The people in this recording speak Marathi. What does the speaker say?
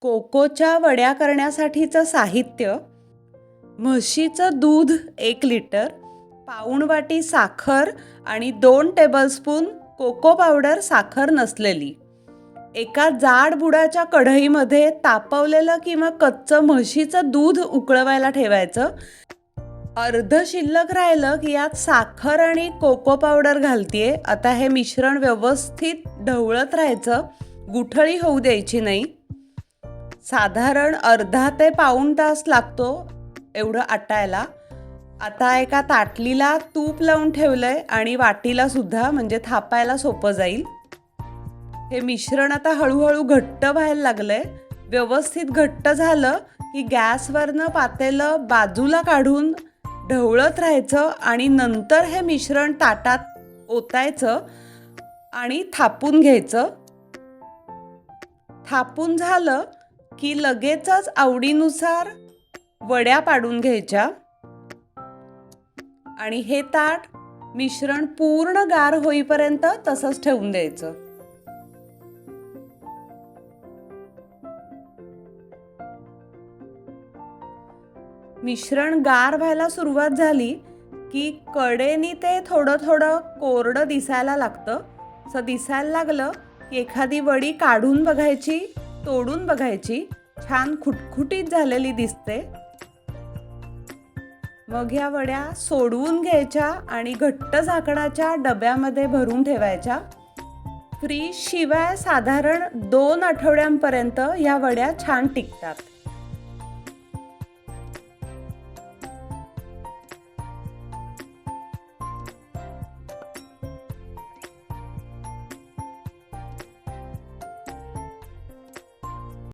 कोकोच्या वड्या करण्यासाठीचं साहित्य म्हशीचं दूध एक लिटर पाऊण वाटी साखर आणि दोन टेबलस्पून कोको पावडर साखर नसलेली. एका जाड बुडाच्या कढईमध्ये तापवलेलं किंवा कच्चं म्हशीचं दूध उकळवायला ठेवायचं. अर्ध शिल्लक राहिलं की यात साखर आणि कोको पावडर घालतीये. आता हे मिश्रण व्यवस्थित ढवळत राहायचं. गुठळी होऊ द्यायची नाही. साधारण अर्धा ते पाऊण तास लागतो एवढं आटायला. आता एका ताटलीला तूप लावून ठेवलं आहे आणि वाटीला सुद्धा म्हणजे थापायला सोपं जाईल. हे मिश्रण आता हळूहळू घट्ट व्हायला लागलं आहे व्यवस्थित घट्ट झालं की गॅसवरनं पातेलं बाजूला काढून ढवळत राहायचं आणि नंतर हे मिश्रण ताटात ओतायचं आणि थापून घ्यायचं. थापून झालं की लगेचच आवडीनुसार वड्या पाडून घ्यायच्या. आणि हे ताट मिश्रण पूर्ण गार होईपर्यंत तसंच ठेवून द्यायचं. मिश्रण गार व्हायला सुरुवात झाली की कडेनी ते थोडं थोडं कोरडं दिसायला लागतं. असं दिसायला लागलं की एखादी वडी काढून बघायची तोडून बघायची. छान खुटखुटीत झालेली दिसते. मग ह्या वड्या सोडवून घ्यायच्या आणि घट्ट झाकणाच्या डब्यामध्ये भरून ठेवायच्या. फ्रीज शिवाय साधारण दोन आठवड्यांपर्यंत ह्या वड्या छान टिकतात.